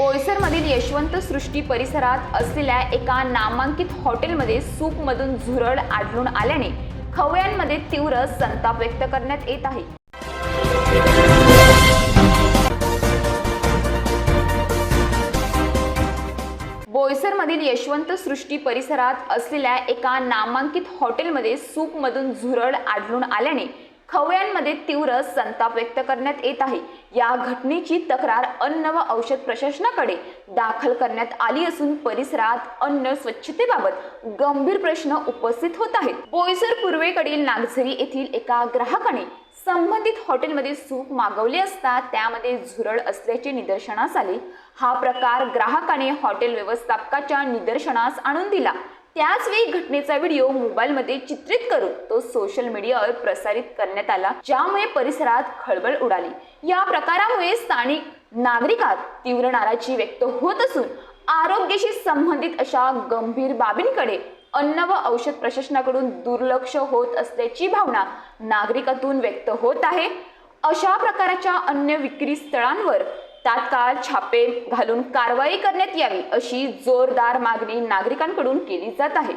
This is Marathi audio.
बोईसरमधील यशवंत सृष्टी परिसरात असलेल्या एका नामांकित हॉटेलमध्ये सूपमधून झुरळ आढळून आल्याने खवयांमध्ये तीव्र संताप व्यक्त करण्यात येत आहे. बोईसरमधील यशवंत सृष्टी परिसरात असलेल्या एका नामांकित हॉटेलमध्ये सूपमधून झुरळ आढळून आल्याने खवयांमध्ये तीव्र संताप व्यक्त करण्यात येत आहे. या घटनेची तक्रार अन्न व औषध प्रशासनाकडे दाखल करण्यात आली असून परिसरात अन्न स्वच्छतेबाबत गंभीर प्रश्न उपस्थित होत आहेत. बोईसर पूर्वेकडील नागझरी येथील एका ग्राहकाने संबंधित हॉटेलमध्ये सूप मागवले असता त्यामध्ये झुरळ असल्याचे निदर्शनास आले. हा प्रकार ग्राहकाने हॉटेल व्यवस्थापकाच्या निदर्शनास आणून दिला. त्याच वेळी घटनेचा व्हिडिओ मोबाईलमध्ये चित्रित करून तो सोशल मीडियावर प्रसारित करण्यात आला ज्यामुळे परिसरात खळबळ उडाली. या प्रकारामुळे स्थानिक नागरिकात तीव्र नाराजी व्यक्त होत असून आरोग्याशी संबंधित अशा गंभीर बाबींकडे अन्न व औषध प्रशासनाकडून दुर्लक्ष होत असल्याची भावना नागरिकातून व्यक्त होत आहे. अशा प्रकारच्या अन्य विक्री स्थळांवर तात्काळ छापे घालून कारवाई करण्यात यावी अशी जोरदार मागणी नागरिकांकडून केली जात आहे.